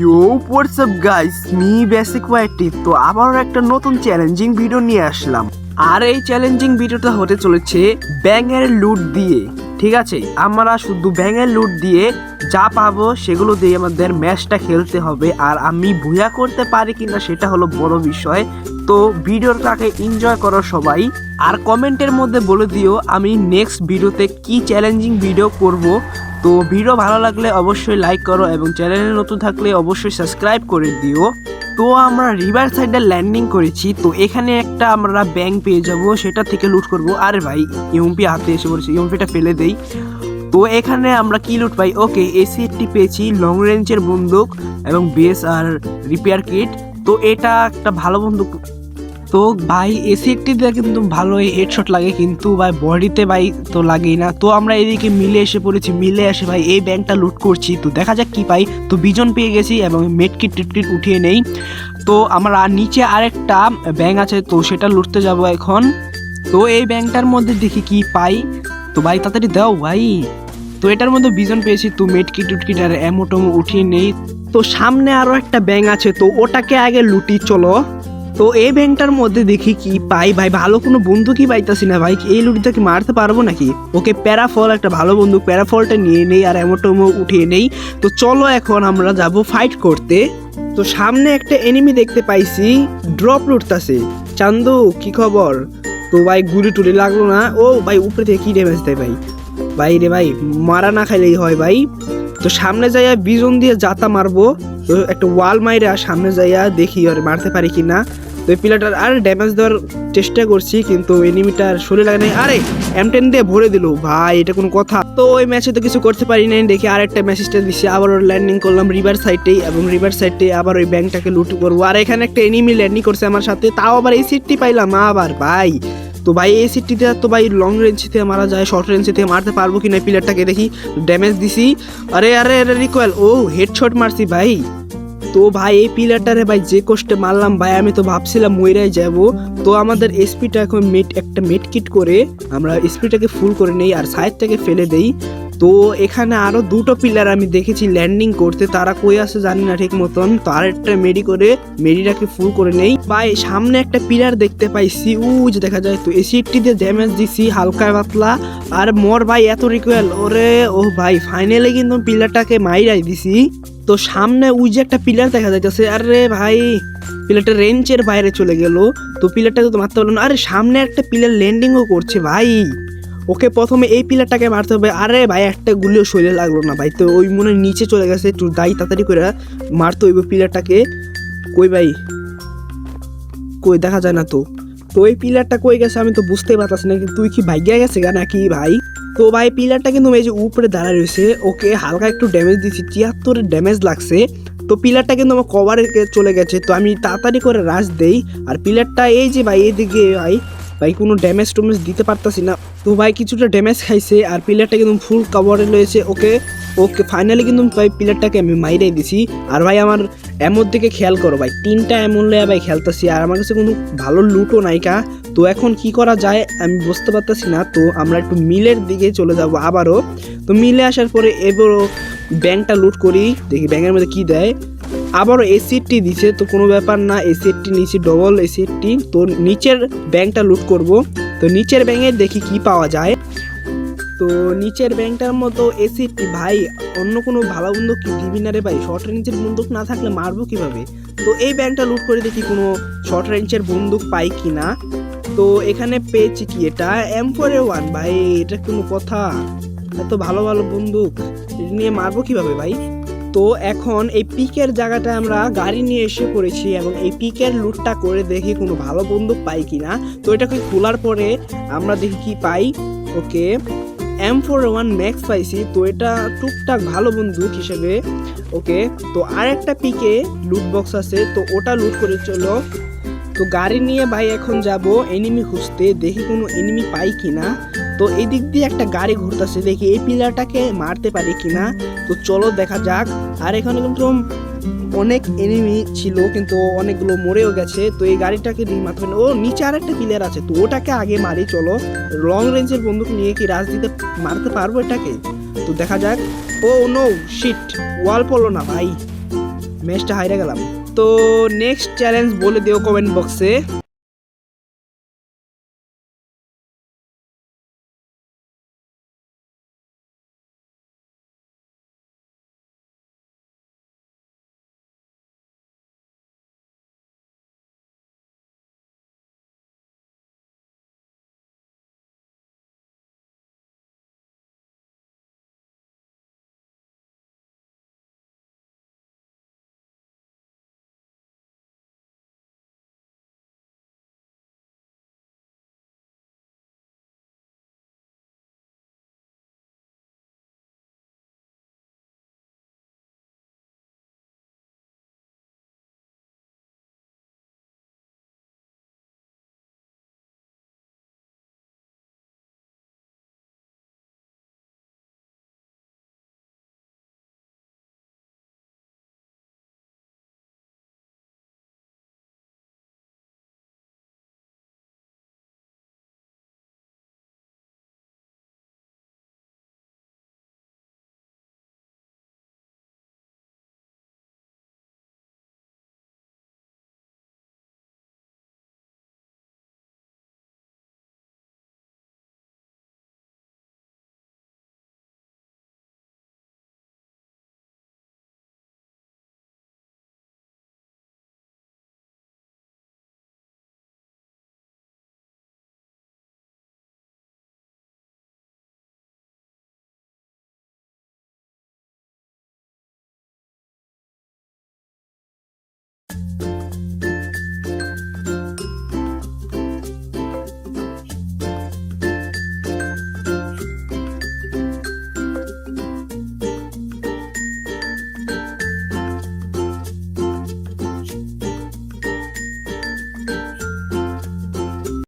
You WhatsApp guys me basic YT তো আবারও একটা নতুন চ্যালেঞ্জিং ভিডিও নিয়ে আসলাম। আর এই চ্যালেঞ্জিং ভিডিওটা হতে চলেছে ব্যাঙের লুট দিয়ে। ঠিক আছে? আমরা শুধু ব্যাঙের লুট দিয়ে যা পাবো সেগুলো দিয়ে আমাদের ম্যাচটা খেলতে হবে। আর আমি ভুয়া করতে পারি কিনা সেটা হলো বড় বিষয়। তো ভিডিওটাকে এনজয় করো সবাই। আর কমেন্টের মধ্যে বলে দিও, আমি নেক্সট ভিডিওতে কি চ্যালেঞ্জিং ভিডিও করব। তো ভিডিও ভালো লাগলে অবশ্যই লাইক করো এবং চ্যানেলে নতুন থাকলে অবশ্যই সাবস্ক্রাইব করে দিও। তো আমরা রিভার সাইডে ল্যান্ডিং করেছি। তো এখানে একটা আমরা ব্যাংক পেয়ে যাব, সেটা থেকে লুট করব। আরে ভাই, ইউমপি হাতে এসে পড়েছে। ইউমপিটা ফেলে দেই। তো এখানে আমরা কি লুট পাই? ওকে এসি একটি পেয়েছি লং রেঞ্জের বন্দুক এবং বেস আর রিপেয়ার কিট তো এটা একটা ভালো বন্দুক। তো ভাই এসি একটিতে কিন্তু ভালোই হেডশট লাগে, কিন্তু ভাই বডিতে ভাই তো লাগেই না। তো আমরা এদিকে মিলে এসে পড়েছি মিলে এসে ভাই এই ব্যাংকটা লুট করছি। তো দেখা যাক কি পাই। তো বিজন পেয়ে গেছি এবং মেটকিট টিটকিট উঠিয়ে নেই। তো আমরা নিচে আরেকটা ব্যাংক আছে, তো সেটা লুটতে যাব এখন। তো এই ব্যাংকটার মধ্যে দেখি কি পাই। তো ভাই, তাড়াতাড়ি দাও ভাই। তো এটার মধ্যে বিজন পেয়েছি, তো মেটকি টুটকিট আর এমোটোমো উঠিয়ে নেই। তো সামনে আরও একটা ব্যাংক আছে, তো ওটাকে আগে লুটি, চলো। তো এই ব্যাংকটার মধ্যে দেখি কি পাই ভাই, ভালো কোনো বন্দুকই পাইতাছি না ভাই এই লুটিটা কি মারতে পারব নাকি? ওকে প্যারাফল, একটা ভালো বন্দুক প্যারাফলটা নিয়ে নেই আর এমোটোমো উঠিয়ে নেই। তো চলো এখন আমরা যাব ফাইট করতে। তো সামনে একটা এনিমি দেখতে পাইছি ড্রপ লুটতাছে। চান্দু, কি খবর? তো ভাই গুলি টুলি লাগল না। ও ভাই, উপরে থেকে কি ড্যামেজ দেয় ভাই? ভাই রে ভাই, মারা না খাইলেই হয় ভাই। তো সামনে যাইয়া বিজন দিয়ে যাতা মারবো। তো একটা ওয়াল মাইরা সামনে যাইয়া দেখি আর মারতে পারি কি না। তো এই পিলাটার আর ড্যামেজ দেওয়ার চেষ্টা করছি, কিন্তু এনিমিটার শরীর লাগে নাই। আরে এম টেন দিয়ে ভরে দিল। ভাই, এটা কোনো কথা। তো ওই ম্যাচে তো কিছু করতে পারি নাই। দেখি আর আরেকটা মেসেজটা দিচ্ছি আবার ওর ল্যান্ডিং করলাম রিভার সাইডেই এবং রিভার সাইডে আবার ওই ব্যাংকটাকে লুট করব। আর এখানে একটা এনিমি ল্যান্ডিং করছে আমার সাথে। তাও আবার এই সিটটি পাইলাম আবার, ভাই। তো ভাই, এই সিটটিতে তো ভাই লং রেঞ্জ থেকে মারা যায় শর্ট রেঞ্জ থেকে মারতে পারব কি না প্লেয়ারটাকে দেখি ড্যামেজ দিছি। আরে আরে আরে রিকোয়েল ও হেডশট মারছি ভাই। তো ভাই, এই পিলারটারে ভাই যে কষ্টে মারলাম ভাই, আমি তো ভাবছিলাম মইরাই যাব। তো আমাদের এসপিটা এখন মেট, একটা মেট কিট করে আমরা এসপিটাকে ফুল করে নেই আর সাইডটাকে ফেলে দেই। তো এখানে আরও দুটো পিলার আমি দেখেছি ল্যান্ডিং করতে, তারা কই আছে জানি না ঠিক মতন। তো আরেকটা মেডি করে মেডিটাকে ফুল করে নেই। ভাই, সামনে একটা পিলার দেখতে পাইছি উ যে দেখা যায় তো এসিটি দিয়ে ড্যামেজ দিছি, হালকা পাতলা। আর মোর ভাই এত রিকোয়েল ওরে, ও ভাই ফাইনালি কিন্তু পিলারটাকে মাইরাই দিছি। তো সামনে ওই যে একটা পিলার দেখা যাইতেছে। আরে ভাই, পিলারটা রেঞ্জের বাইরে চলে গেল। তো পিলারটাকে তো মারতে পারল না। আরে সামনে একটা পিলার ল্যান্ডিংও করছে ভাই। ওকে প্রথমে এই পিলারটাকে মারতে হবে। আরে ভাই, একটা গুলিও শরীরে লাগল না ভাই। তো ওই মনে নিচে চলে গেছে। একটু দায়ী তাড়াতাড়ি করে মারতে হইব পিলারটাকে। কই ভাই? কই, দেখা যায় না তো। তো এই পিলারটা কই গেছে আমি তো বুঝতেই পারতাছি না তুই কি ভাগ্যা গেছে গা নাকি ভাই? তো ভাই পিলারটা কিন্তু এই যে উপরে দাঁড়ায় রয়েছে, ওকে হালকা একটু ড্যামেজ দিচ্ছি তিয়াত্তরের ড্যামেজ লাগছে। তো পিলারটা কিন্তু আমার কভারে চলে গেছে, তো আমি তাড়াতাড়ি করে রাশ দেই। আর পিলারটা এই যে ভাই এইদিকে ভাই ভাই কোনো ড্যামেজ টুমেজ দিতে পারতাছি না। তো ভাই, কিছুটা ড্যামেজ খাইছে, আর পিলারটা কিন্তু ফুল কভারে রয়েছে, ওকে ওকে ফাইনালি কিন্তু ভাই প্লেয়ারটাকে আমি মাইরে দিছি। আর ভাই আমার এমন দিকে খেয়াল করো ভাই, তিনটা এমন লয়ে ভাই খেলতেছি, আর আমার কাছে কোনো ভালো লুটও নাইকা তো এখন কি করা যায় আমি বুঝতে পারতেছি না, তো আমরা একটু মিলের দিকে চলে যাব আবারও। তো মিলে আসার পরে এবারও ব্যাংকটা লুট করি, দেখি ব্যাংকের মধ্যে কি দেয়। আবারও এসিডটি দিছে, তো কোনো ব্যাপার না এসিডটি নিচে ডবল এসিডটি তো নিচের ব্যাংকটা লুট করব। তো নিচের ব্যাংকে দেখি কি পাওয়া যায়। তো নিচের ব্যাংকটার মতো এসিডটি ভাই, অন্য কোনো ভালো বন্দুক কি দিবি না রে ভাই? শর্ট রেঞ্জের বন্দুক না থাকলে মারবো কীভাবে? তো এই ব্যাংকটা লুট করে দেখি কোনো শর্ট রেঞ্জের বন্দুক পাই কি না। তো এখানে পেয়েছি কি এটা? এম ফোর ওয়ান ভাই, এটা কোনো কথা। এত ভালো ভালো বন্দুক নিয়ে মারবো কীভাবে ভাই? তো এখন এই পিকের জায়গাটা আমরা গাড়ি নিয়ে এসে পড়েছি এবং এই পিকের লুটটা করে দেখি কোনো ভালো বন্দুক পাই কিনা তো এটাকে খোলার পরে আমরা দেখি কি পাই। Okay M four one max পাইছি, তো এটা টুকটাক ভালো বন্দুক হিসেবে, ওকে? তো আর একটা পিকে লুট বক্স আছে, তো ওটা লুট করে চলো। তো গাড়ি নিয়ে ভাই এখন যাব এনিমি খুঁজতে। দেখি কোনো এনিমি পাই কিনা। তো এই দিক দিয়ে একটা গাড়ি ঘুরতেছে, দেখি এই পিলারটাকে মারতে পারি কিনা। তো চলো দেখা যাক। আর এখানে কিন্তু অনেক এনিমি ছিল, কিন্তু অনেকগুলো মরেও গেছে। তো এই গাড়িটাকে না। ও নিচে আর একটা পিলার আছে, তো ওটাকে আগে মারি, চলো। লং রেঞ্জের বন্দুক নিয়ে কি রাজ দিতে মারতে পারব এটাকে? তো দেখা যাক। ও নো শিট ওয়াল পড়ল না, ভাই। ম্যাচটা হাইরে গেলাম। তো নেক্সট চ্যালেঞ্জ বলে দিও কমেন্ট বক্সে